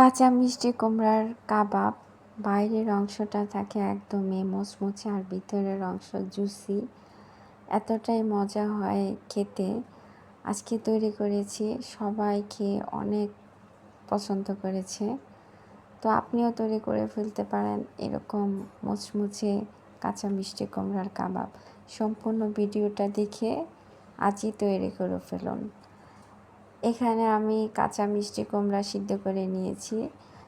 কাঁচা মিষ্টি কুমড়ার কাবাব, বাইরের অংশটা থাকে একদমই মুচমুচে আর ভিতরের অংশ জুসি। এতটাই মজা হয় খেতে। আজকে তৈরি করেছি, সবাই খেয়ে অনেক পছন্দ করেছে। তো আপনিও তৈরি করে ফেলতে পারেন এরকম মুচমুচে কাঁচা মিষ্টি কুমড়ার কাবাব। সম্পূর্ণ ভিডিওটা দেখে আজই তৈরি করে ফেলুন। এখানে আমি কাঁচা মিষ্টি কুমড়া সিদ্ধ করে নিয়েছি।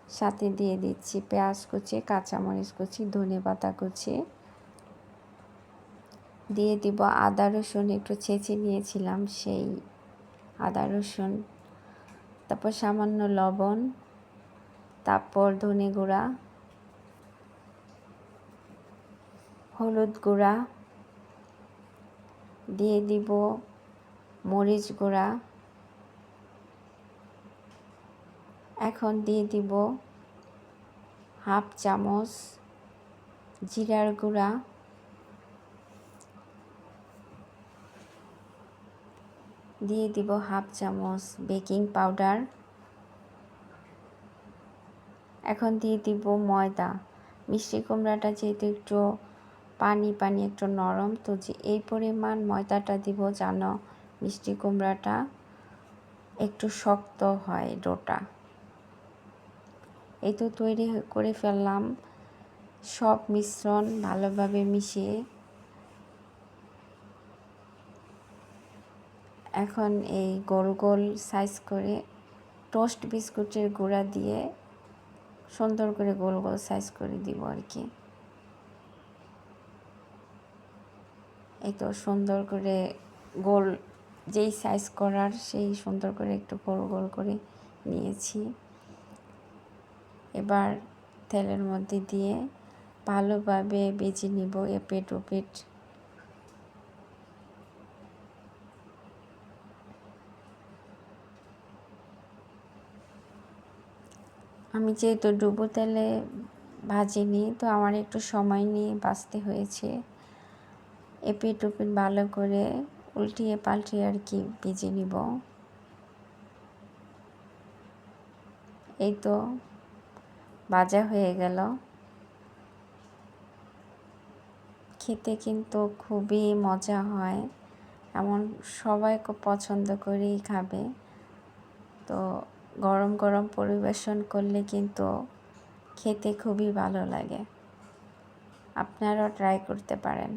সাথে দিয়ে দিচ্ছি পেঁয়াজ কুচি, কাঁচামরিচ কুচি, ধনে পাতা কুচি। দিয়ে দিব আদা, রসুন, একটু ছেঁচে নিয়েছিলাম সেই আদা, রসুন। তারপর সামান্য লবণ, তারপর ধনে গুঁড়া, হলুদ গুঁড়া। দিয়ে দিব মরিচ গুঁড়া। এখন দিয়ে দিব হাফ চামচ জিরার গুঁড়া। দিয়ে দিব হাফ চামচ বেকিং পাউডার। এখন দিয়ে দিব ময়দা। মিষ্টি কুমড়াটা যেহেতু একটু পানি পানি একটু নরম, তো যে এই পরিমাণ ময়দাটা দিব যেন মিষ্টি কুমড়াটা একটু শক্ত হয় ডোটা। এই তো তৈরি করে ফেললাম। সব মিশ্রণ ভালোভাবে মিশিয়ে। এখন এই গোল গোল সাইজ করে টোস্ট বিস্কুটের গুঁড়া দিয়ে সুন্দর করে গোল গোল সাইজ করে দিব আর কি। এই তো সুন্দর করে গোল, যেই সাইজ করার সেই সুন্দর করে একটু গোল গোল করে নিয়েছি। এবার তেলের মধ্যে দিয়ে ভালোভাবে বেজে নিব এপেট ওপেট আমি যেহেতু ডুবো তেলে ভাজিনি, তো আমার একটু সময় নিয়ে বাঁচতে হয়েছে। এপিট ওপিট ভালো করে উল্টিয়ে পাল্টিয়ে আর কি ভেজে নিব। এই তো ভাজা হয়ে গেল। খেতে কিন্তু খুবই মজা হয়। এমন সবাই খুব পছন্দ করেই খাবে। তো গরম গরম পরিবেশন করলে কিন্তু খেতে খুবই ভালো লাগে। আপনারাও ট্রাই করতে পারেন।